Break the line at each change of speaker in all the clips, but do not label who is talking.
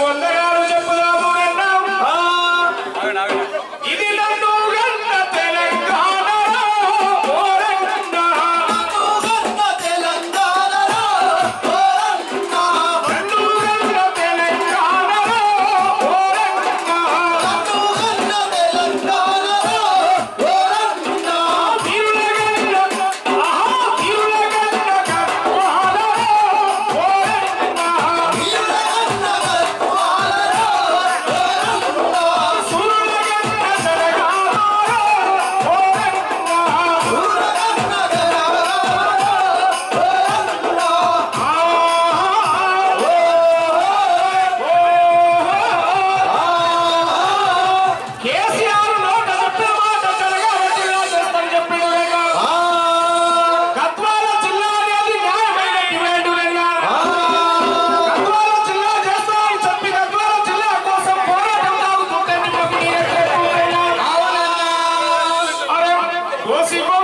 Oh, it. Conseguimos!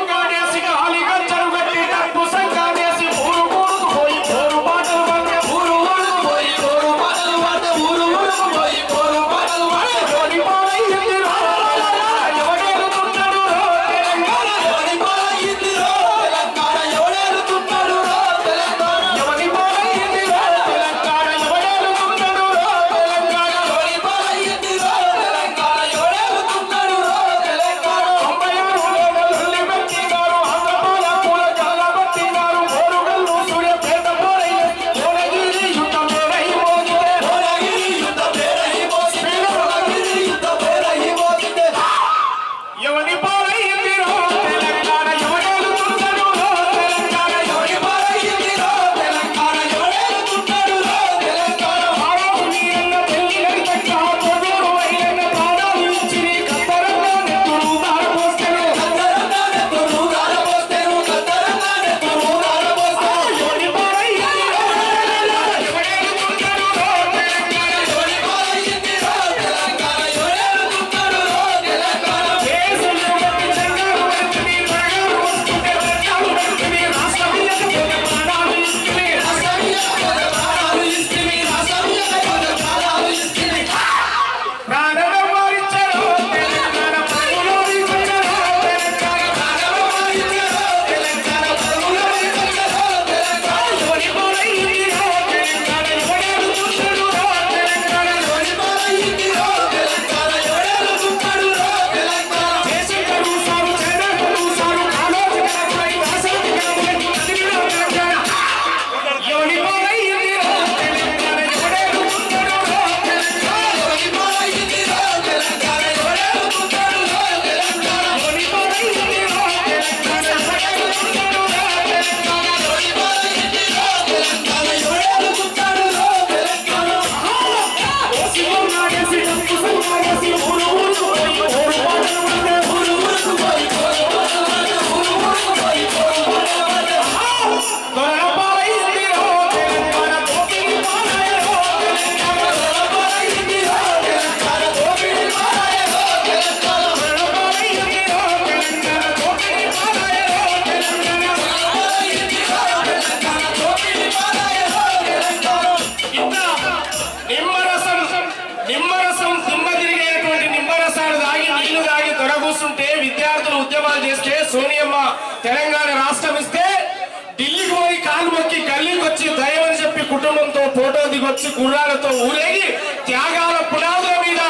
వచ్చి దయమని చెప్పి కుటుంబంతో ఫోటో దిగొచ్చి గుర్రాలతో ఊరేగి త్యాగాల పునాదుల మీద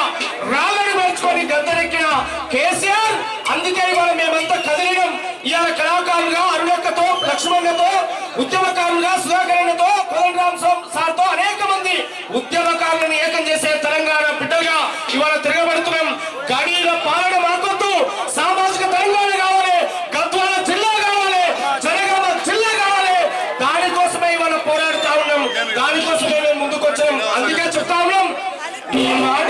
రాళ్ళని మలుచుకొని గద్దరెక్కిన కేసీఆర్ అందుకే ఇవాళ మేమంతా కదిలినం. ఇవాళ కళాకారులుగా అరుణక్కతో లక్ష్మణ్యతో ఉద్యమకారులుగా సుధాకరణతో కోదండరామ్ సార్తో దానికోసమే మేము ముందుకు వచ్చినాం అందుకే చెప్తా ఉన్నాం. మాట